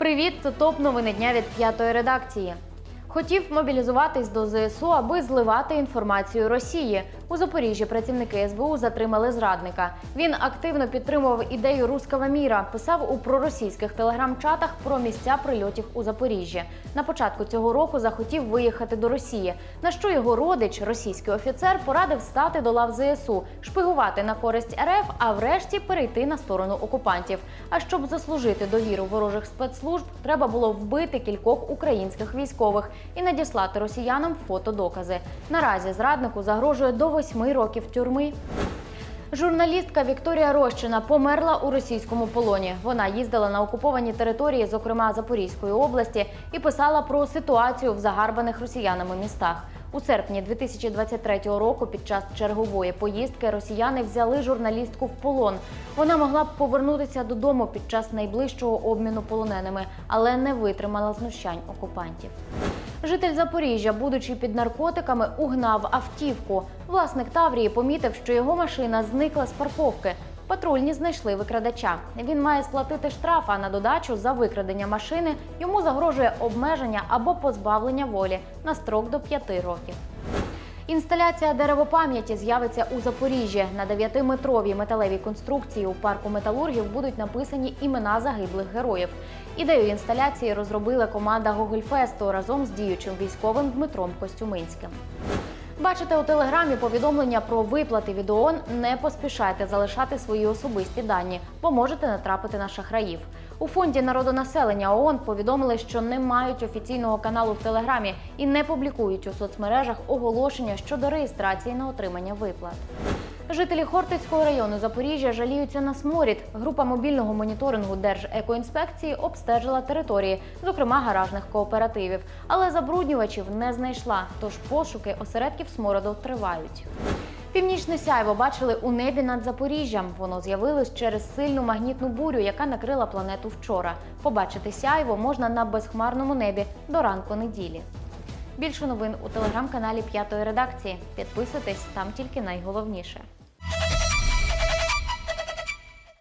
Привіт, це топ новини дня від п'ятої редакції. Хотів мобілізуватись до ЗСУ, аби зливати інформацію Росії. У Запоріжжі працівники СБУ затримали зрадника. Він активно підтримував ідею руского міра, писав у проросійських телеграм-чатах про місця прильотів у Запоріжжі. На початку цього року захотів виїхати до Росії. На що його родич, російський офіцер, порадив стати до лав ЗСУ, шпигувати на користь РФ, а врешті перейти на сторону окупантів. А щоб заслужити довіру ворожих спецслужб, треба було вбити кількох українських військових і надіслати росіянам фотодокази. Наразі зраднику загрожує до восьми років тюрми. Журналістка Вікторія Рощина померла у російському полоні. Вона їздила на окуповані території, зокрема Запорізької області, і писала про ситуацію в загарбаних росіянами містах. У серпні 2023 року під час чергової поїздки росіяни взяли журналістку в полон. Вона могла б повернутися додому під час найближчого обміну полоненими, але не витримала знущань окупантів. Житель Запоріжжя, будучи під наркотиками, угнав автівку. Власник Таврії помітив, що його машина зникла з парковки. Патрульні знайшли викрадача. Він має сплатити штраф, а на додачу за викрадення машини йому загрожує обмеження або позбавлення волі на строк до 5 років. Інсталяція деревопам'яті з'явиться у Запоріжжі. На 9-метровій металевій конструкції у парку металургів будуть написані імена загиблих героїв. Ідею інсталяції розробила команда Гогольфесту разом з діючим військовим Дмитром Костюминським. Бачите у телеграмі повідомлення про виплати від ООН. Не поспішайте залишати свої особисті дані, бо можете натрапити на шахраїв. У фонді народонаселення ООН повідомили, що не мають офіційного каналу в Телеграмі і не публікують у соцмережах оголошення щодо реєстрації на отримання виплат. Жителі Хортицького району Запоріжжя жаліються на сморід. Група мобільного моніторингу Держекоінспекції обстежила території, зокрема гаражних кооперативів, але забруднювачів не знайшла. Тож пошуки осередків смороду тривають. Північне сяйво бачили у небі над Запоріжжям. Воно з'явилось через сильну магнітну бурю, яка накрила планету вчора. Побачити сяйво можна на безхмарному небі до ранку неділі. Більше новин у телеграм-каналі П'ятої редакції. Підписуйтесь там тільки найголовніше.